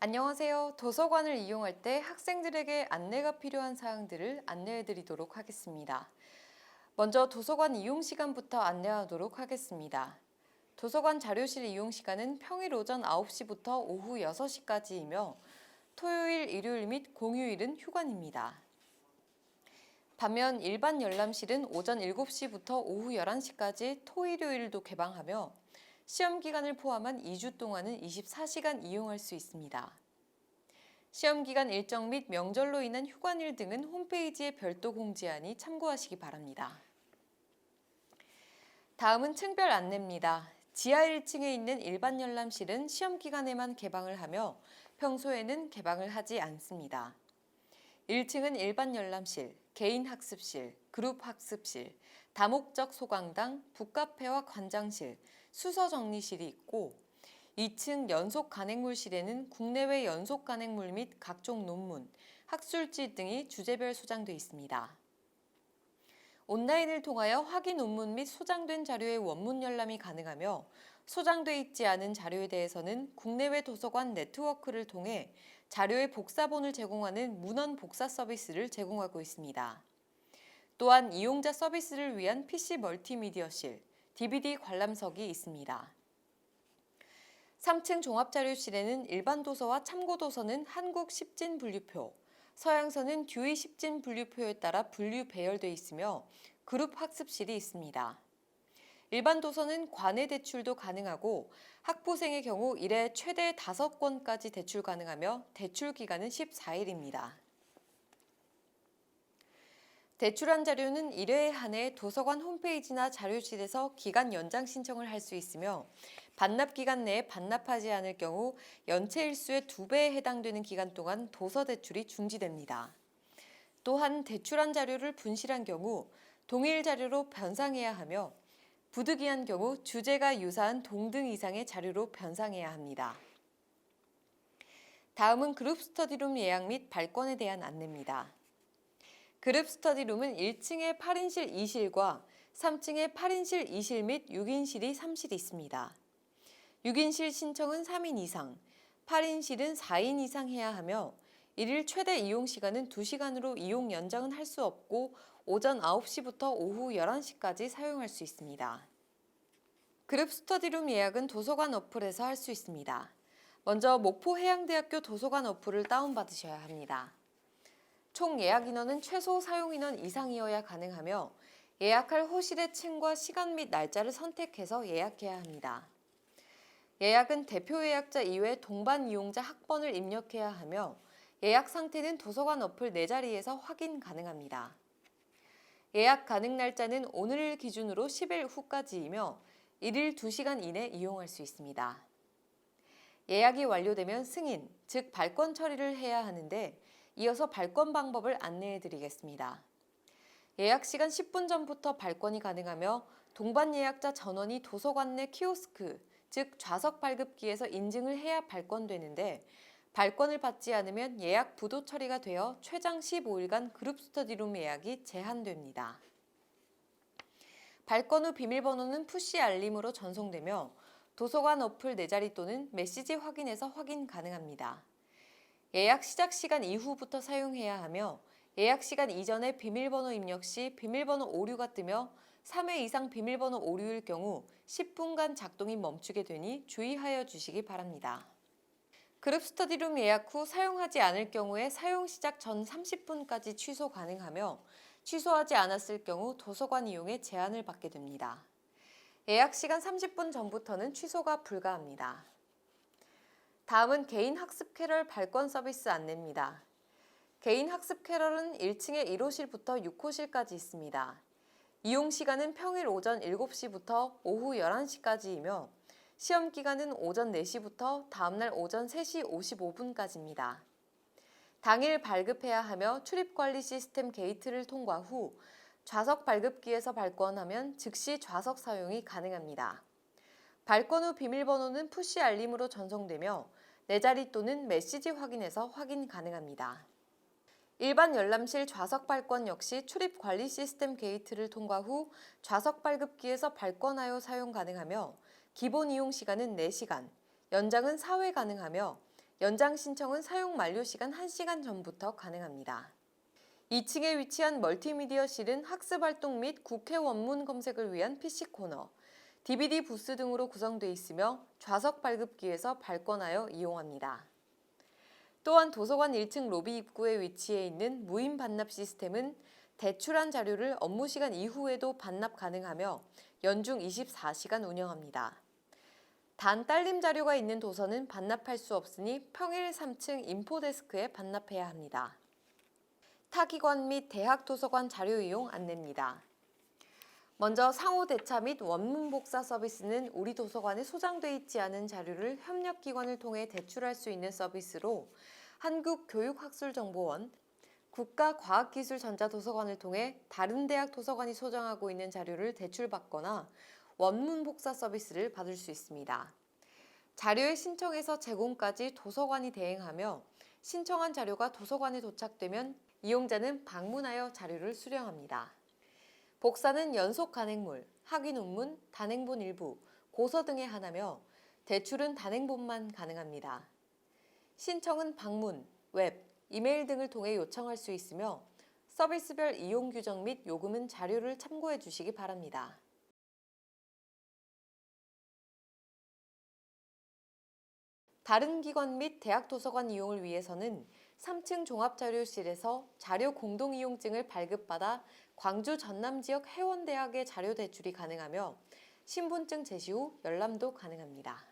안녕하세요. 도서관을 이용할 때 학생들에게 안내가 필요한 사항들을 안내해 드리도록 하겠습니다. 먼저 도서관 이용 시간부터 안내하도록 하겠습니다. 도서관 자료실 이용 시간은 평일 오전 9시부터 오후 6시까지이며 토요일, 일요일 및 공휴일은 휴관입니다. 반면 일반 열람실은 오전 7시부터 오후 11시까지 토일요일도 개방하며 시험 기간을 포함한 2주 동안은 24시간 이용할 수 있습니다. 시험 기간 일정 및 명절로 인한 휴관일 등은 홈페이지에 별도 공지하니 참고하시기 바랍니다. 다음은 층별 안내입니다. 지하 1층에 있는 일반 열람실은 시험 기간에만 개방을 하며 평소에는 개방을 하지 않습니다. 1층은 일반 열람실, 개인 학습실, 그룹 학습실, 다목적 소강당, 북카페와 관장실, 수서 정리실이 있고 2층 연속 간행물실에는 국내외 연속 간행물 및 각종 논문, 학술지 등이 주제별 소장돼 있습니다. 온라인을 통하여 확인 논문 및 소장된 자료의 원문 열람이 가능하며 소장돼 있지 않은 자료에 대해서는 국내외 도서관 네트워크를 통해 자료의 복사본을 제공하는 문헌 복사 서비스를 제공하고 있습니다. 또한 이용자 서비스를 위한 PC 멀티미디어실, DVD 관람석이 있습니다. 3층 종합자료실에는 일반 도서와 참고 도서는 한국 십진 분류표, 서양서는 듀이 십진 분류표에 따라 분류 배열되어 있으며 그룹 학습실이 있습니다. 일반 도서는 관외 대출도 가능하고 학부생의 경우 일에 최대 5권까지 대출 가능하며 대출 기간은 14일입니다. 대출한 자료는 1회에 한해 도서관 홈페이지나 자료실에서 기간 연장 신청을 할 수 있으며 반납 기간 내에 반납하지 않을 경우 연체 일수의 2배에 해당되는 기간 동안 도서 대출이 중지됩니다. 또한 대출한 자료를 분실한 경우 동일 자료로 변상해야 하며 부득이한 경우 주제가 유사한 동등 이상의 자료로 변상해야 합니다. 다음은 그룹 스터디룸 예약 및 발권에 대한 안내입니다. 그룹 스터디룸은 1층에 8인실 2실과 3층에 8인실 2실 및 6인실이 3실이 있습니다. 6인실 신청은 3인 이상, 8인실은 4인 이상 해야 하며 일일 최대 이용 시간은 2시간으로 이용 연장은 할 수 없고 오전 9시부터 오후 11시까지 사용할 수 있습니다. 그룹 스터디룸 예약은 도서관 어플에서 할 수 있습니다. 먼저 목포해양대학교 도서관 어플을 다운받으셔야 합니다. 총 예약 인원은 최소 사용 인원 이상이어야 가능하며 예약할 호실의 층과 시간 및 날짜를 선택해서 예약해야 합니다. 예약은 대표 예약자 이외 동반 이용자 학번을 입력해야 하며 예약 상태는 도서관 어플 내 자리에서 확인 가능합니다. 예약 가능 날짜는 오늘 기준으로 10일 후까지이며 1일 2시간 이내 이용할 수 있습니다. 예약이 완료되면 승인, 즉 발권 처리를 해야 하는데 이어서 발권 방법을 안내해 드리겠습니다. 예약 시간 10분 전부터 발권이 가능하며 동반 예약자 전원이 도서관 내 키오스크, 즉 좌석 발급기에서 인증을 해야 발권되는데 발권을 받지 않으면 예약 부도 처리가 되어 최장 15일간 그룹 스터디룸 예약이 제한됩니다. 발권 후 비밀번호는 푸시 알림으로 전송되며 도서관 어플 내 자리 또는 메시지 확인에서 확인 가능합니다. 예약 시작 시간 이후부터 사용해야 하며 예약 시간 이전에 비밀번호 입력 시 비밀번호 오류가 뜨며 3회 이상 비밀번호 오류일 경우 10분간 작동이 멈추게 되니 주의하여 주시기 바랍니다. 그룹 스터디룸 예약 후 사용하지 않을 경우에 사용 시작 전 30분까지 취소 가능하며 취소하지 않았을 경우 도서관 이용에 제한을 받게 됩니다. 예약 시간 30분 전부터는 취소가 불가합니다. 다음은 개인 학습 캐럴 발권 서비스 안내입니다. 개인 학습 캐럴은 1층에 1호실부터 6호실까지 있습니다. 이용 시간은 평일 오전 7시부터 오후 11시까지이며 시험 기간은 오전 4시부터 다음날 오전 3시 55분까지입니다. 당일 발급해야 하며 출입 관리 시스템 게이트를 통과 후 좌석 발급기에서 발권하면 즉시 좌석 사용이 가능합니다. 발권 후 비밀번호는 푸시 알림으로 전송되며 내 자리 또는 메시지 확인에서 확인 가능합니다. 일반 열람실 좌석 발권 역시 출입 관리 시스템 게이트를 통과 후 좌석 발급기에서 발권하여 사용 가능하며 기본 이용 시간은 4시간, 연장은 4회 가능하며 연장 신청은 사용 만료 시간 1시간 전부터 가능합니다. 2층에 위치한 멀티미디어실은 학습 활동 및 국회 원문 검색을 위한 PC 코너, DVD 부스 등으로 구성되어 있으며 좌석 발급기에서 발권하여 이용합니다. 또한 도서관 1층 로비 입구에 위치해 있는 무인 반납 시스템은 대출한 자료를 업무 시간 이후에도 반납 가능하며 연중 24시간 운영합니다. 단 딸림 자료가 있는 도서는 반납할 수 없으니 평일 3층 인포데스크에 반납해야 합니다. 타기관 및 대학 도서관 자료 이용 안내입니다. 먼저 상호 대차 및 원문 복사 서비스는 우리 도서관에 소장돼 있지 않은 자료를 협력기관을 통해 대출할 수 있는 서비스로 한국교육학술정보원, 국가과학기술전자도서관을 통해 다른 대학 도서관이 소장하고 있는 자료를 대출받거나 원문 복사 서비스를 받을 수 있습니다. 자료의 신청에서 제공까지 도서관이 대행하며 신청한 자료가 도서관에 도착되면 이용자는 방문하여 자료를 수령합니다. 복사는 연속 간행물, 학위 논문, 단행본 일부, 고서 등의 하나며 대출은 단행본만 가능합니다. 신청은 방문, 웹, 이메일 등을 통해 요청할 수 있으며 서비스별 이용 규정 및 요금은 자료를 참고해 주시기 바랍니다. 다른 기관 및 대학 도서관 이용을 위해서는 3층 종합자료실에서 자료 공동이용증을 발급받아 광주 전남 지역 해원대학의 자료 대출이 가능하며 신분증 제시 후 열람도 가능합니다.